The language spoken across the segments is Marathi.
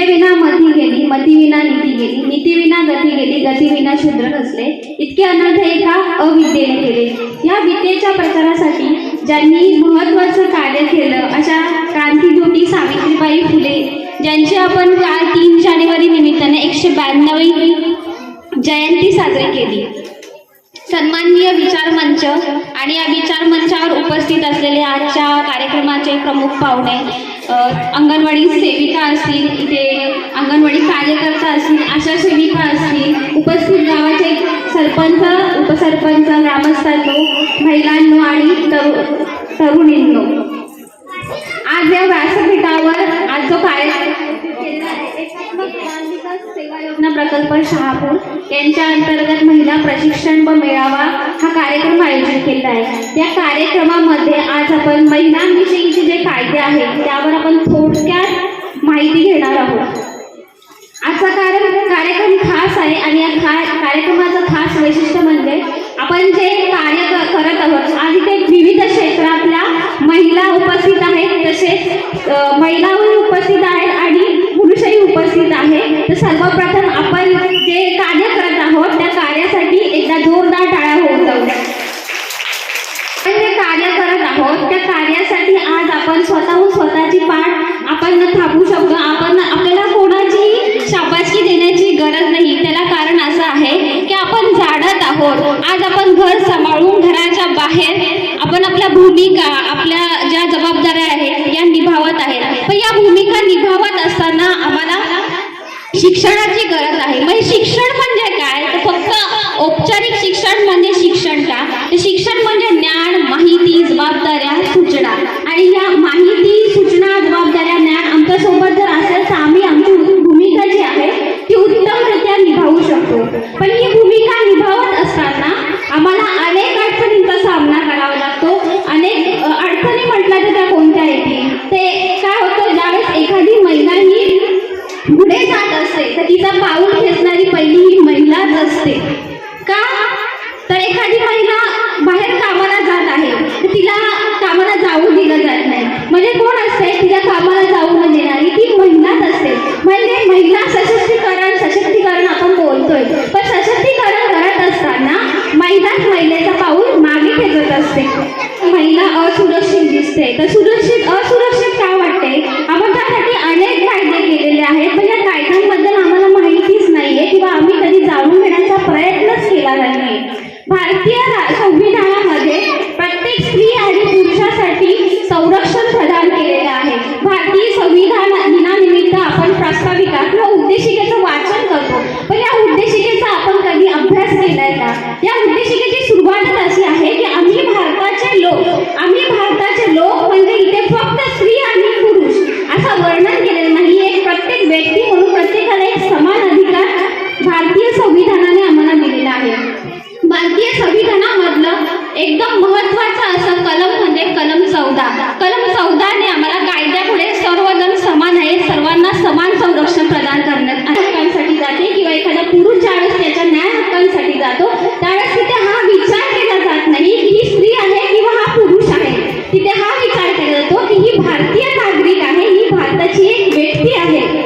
विद्येविना मती गेली मतीविना नीती गेली नीतीविना गती गेली गतीविना शूद्र नसले इतके अनर्थ एका अविद्येने केले. या विद्येच्या प्रचारासाठी ज्यांनी महत्त्वाचं कार्य केलं अशा क्रांतीज्योती सावित्रीबाई फुले ज्यांची आपण काल तीन जानेवारी निमित्ताने एकशे ब्याण्णवी जयंती साजरी केली. सन्माननीय विचार मंच आणि या विचार मंचावर उपस्थित असलेले आजच्या कार्यक्रमाचे प्रमुख पाहुणे अंगणवाडी सेविका असतील इथे अंगणवाडी कार्यकर्ता असतील आशा सेविका असतील उपस्थित गावाचे सरपंच उपसरपंच ग्रामस्थांनो महिलांनो आणि तरु तरुणींनो. आज या व्यासपीठावर आज जो कार्यक्रम विकास सेवा योजना प्रकल्प शहापूर यांच्या अंतर्गत महिला प्रशिक्षण व मेळावा हा कार्यक्रम आयोजित केला आहे. त्या कार्यक्रमामध्ये आज आपण महिलांविषयीचे जे कायदे आहेत त्यावर आपण थोडक्यात माहिती घेणार आहोत. आजचा कार्य कार्यक्रम खास आहे आणि या खा कार्यक्रमाचं खास वैशिष्ट्य म्हणजे आपण जे कार्य करत आहोत आणि ते विविध क्षेत्रातल्या महिला उपस्थित आहेत तसेच अ, महिलाही उपस्थित आहेत आणि पुरुषही उपस्थित आहेत. तर सर्वप्रथम आपण जे कार्य करत आहोत त्या कार्यासाठी एकदा जोरदार टाळ्या होऊन जाऊ आपण जे कार्य करत आहोत त्या कार्यासाठी आज आपण स्वतःहून स्वतःची पाठ आपण न थांबू शकतो. आपण आपल्याला कोणाची शाबासकी देण्याची गरज नाही. त्याला कारण असं आहे की आपण झाडत आहोत. आज आपण घर सांभाळून घराच्या बाहेर आपण आपल्या भूमिका आपल्या ज्या जबाबदाऱ्या आहेत या निभावत आहेत पण या भूमिका निभावत असताना आम्हाला शिक्षणाची गरज आहे. म्हणजे शिक्षण म्हणजे काय? तर फक्त औपचारिक शिक्षण म्हणजे शिक्षण का? ते शिक्षण म्हणजे ज्ञान माहिती जबाबदाऱ्या सूचना. तिला कामाला जाऊ दिलं जात नाही. म्हणजे कोण असते? तिला कामाला जाऊ न देणारी. ती महिलाच असते. म्हणजे महिला सशक्तीकरण सशक्तीकरण आपण बोलतोय. पण सशक्तीकरण करत असताना महिलाच महिलेचा पाऊल मागे खेचत असते. महिला असुरक्षित दिसते. तर सुरक्षित असुरक्षित का वाटते? आपण त्यासाठी अनेक कायदे केलेले आहेत. पण या कायद्यांबद्दल आम्हाला माहितीच नाहीये किंवा आम्ही कधी जाणून घेण्याचा प्रयत्नच केला नाही भारतीय आहे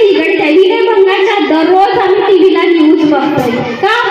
निगडीत आहे विनयभंगाच्या दररोज आम्ही टीव्हीला न्यूज बघतोय. का?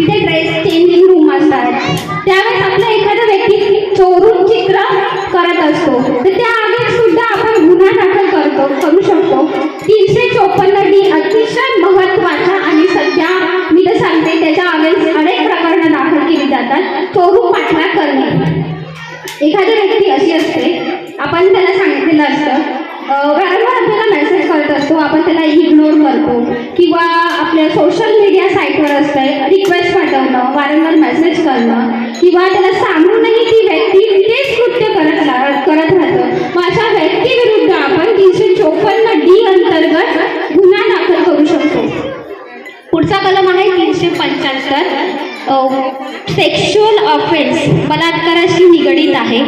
तिथे ड्रेस चेंजिंग रूम असतात. त्यावेळेस आपला एखादा व्यक्ती चोरून चित्र करत असतो. तर त्या आगीत सुद्धा आपण गुन्हा दाखल करतो करू शकतो. तीनशे चोपन्न डी अतिशय महत्त्वाचा आणि सध्या मी तर सांगते त्याच्या अगेन्स्ट अनेक प्रकरणं दाखल केली जातात. चोरून पाठला करणे. एखादी व्यक्ती अशी असते आपण त्याला सांगितलेलं असतं आपण त्याला इग्नोर करतो किंवा आपल्या सोशल मीडिया साईटवर असतं रिक्वेस्ट पाठवणं वारंवार मेसेज करणं किंवा त्याला सांगूनही ती व्यक्ती तेच कृत्य करत करत राहतं. मग अशा व्यक्तीविरुद्ध आपण तीनशे चोपन्न डी अंतर्गत गुन्हा दाखल करू शकतो. पुढचा कलम आहे तीनशे पंच्याहत्तर. सेक्शुअल ऑफेन्स बलात्काराशी निगडीत आहे.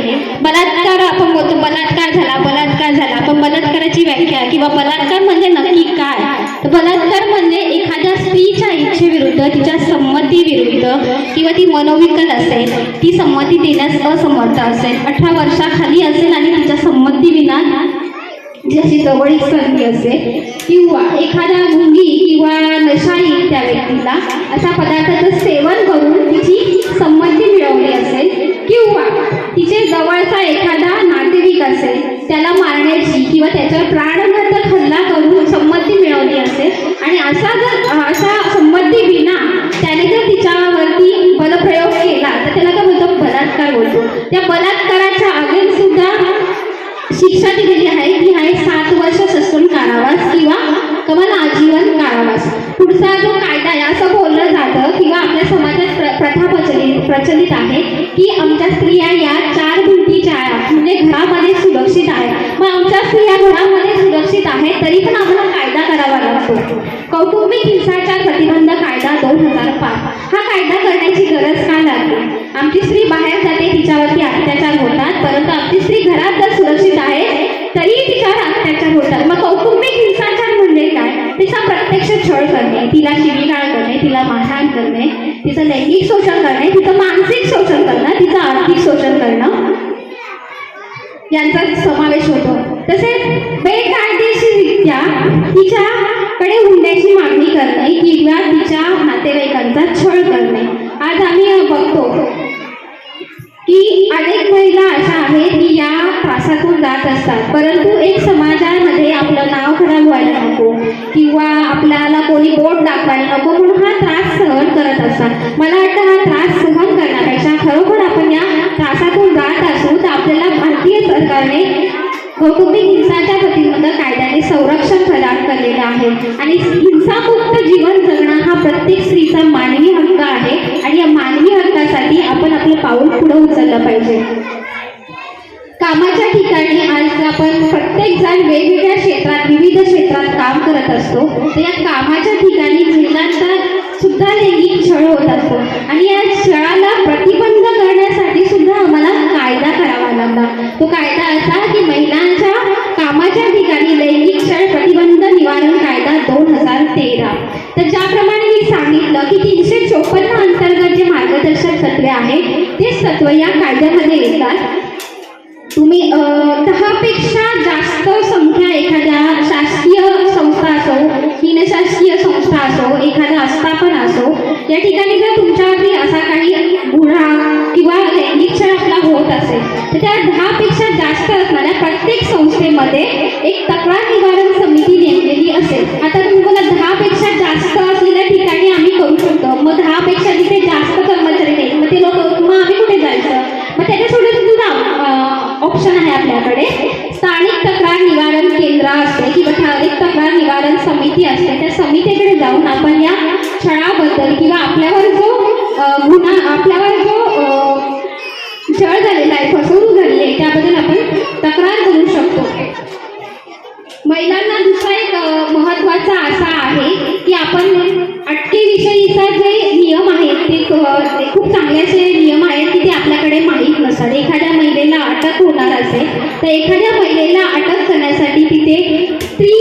बलात्कार आपण बोलतो बलात्कार झाला बलात्कार झाला. आपण बलात्काराची व्याख्या किंवा बलात्कार बलात्कार म्हणजे एखाद्या स्त्रीच्या इच्छेविरुद्ध तिच्या संमतीविरुद्ध किंवा ती मनोविकल असेल ती संमती देण्यास असमर्थ असेल अठरा वर्षाखाली असेल आणि तिच्या संमतीविना ज्याची जवळीक संधी असेल किंवा एखादा मुंगी किंवा नशाई त्या व्यक्तीला अशा पदार्थाचं सेवन करून तिची संमती मिळवली असेल किंवा तिचे जवळचा एखादा नातेवाईक असेल त्याला मारण्याची किंवा त्याच्यावर प्राणघातक हल्ला करून संमती मिळवली असेल आणि असा जर असा संमती विना त्याने जर तिच्यावरती बलप्रयोग केला तर त्याला काय बोलतो बलात्कार बोलतो त्या बलात्काराच्या आगे सुद्धा शिक्षा दिलेली आहे. ती आहे सात वर्ष ससून कारावास किंवा कमाल आजीवन कारावास. पुढचा जो कायदा आहे असं बोललं जातं किंवा आपल्या समाजात प्र प्रथा प्रचलित प्रचलित आहे की आमच्या स्त्रिया या चार भिंतीच्या आहेत म्हणजे घरामध्ये सुरक्षित आहेत. मग आमच्या स्त्रिया घरामध्ये सुरक्षित आहेत तरी पण आम्हाला कायदा जातो कौटुंबिक हिंसाचार प्रतिबंध कायदा दोन हजार पाच. हा कायदा करण्याची गरज का लागली? आमची स्त्री बाहेर जाते तिच्यावरती अत्याचार होतात परंतु आमची स्त्री घरात जर सुरक्षित आहे तरी तिच्यावर अत्याचार होतात. मग कौटुंबिक हिंसाचार म्हणजे काय? तिचा प्रत्यक्ष छळ करणे तिला शिवीगाळ करणे तिला मारहाण करणे तिचं लैंगिक शोषण करणे तिचं मानसिक शोषण करणं तिचं आर्थिक शोषण करणं यांचा समावेश होतो. तसेच बेकायदेशीररित्या तिच्या कडे हुंड्याची मागणी करणे किंवा तिच्या नातेवाईकांचा छळ करणे. आज आम्ही बघतो की अनेक महिला अशा आहेत की या त्रासातून जात असतात. परंतु एक समाजामध्ये आपलं नाव खराब व्हायला नको किंवा आपल्याला कोणी बोट दाखवायला नको म्हणून हा त्रास सहन करत असतात. मला वाटतं हा त्रास सहन करण्यापेक्षा खरोखर आपण या त्रासातून जात असू तर आपल्याला भारतीय सरकारने कौटुंबिक हिंसाच्या प्रतिबंध कायद्याने संरक्षण प्रदान केलेलं आहे. आणि हिंसामुक्त जीवन जगणं हा प्रत्येक स्त्रीचा मानवी हक्क आहे. आणि या मानवी हक्कासाठी आपण आपलं पाऊल पुढे उचललं पाहिजे. कामाच्या ठिकाणी आज आपण प्रत्येक जण वेगवेगळ्या क्षेत्रात विविध क्षेत्रात काम करत असतो. तर या कामाच्या ठिकाणी महिलांचा सुद्धा लैंगिक छळ होत असतो. आणि या छळाला प्रतिबंध करण्यासाठी सुद्धा आम्हाला कायदा करावा लागला. तो कायदा असा मी सांगितलं की तीनशे चोपन्न अंतर्गत जे मार्गदर्शक तत्वे आहेत तेच तत्व या कायद्यामध्ये येतात. तुम्ही दहापेक्षा जास्त संख्या एखाद्या शासकीय संस्था असो बिनशासकीय संस्था असो एखादा आस्थापन असो या ठिकाणी जर तुमच्यावरती असा काही गुन्हा किंवा लैंगिक छळ आपला होत असेल तर त्या दहापेक्षा जास्त असणाऱ्या प्रत्येक संस्थेमध्ये एक तक्रार निवारण तर एखाद्या महिलेला अटक करण्यासाठी तिथे स्त्री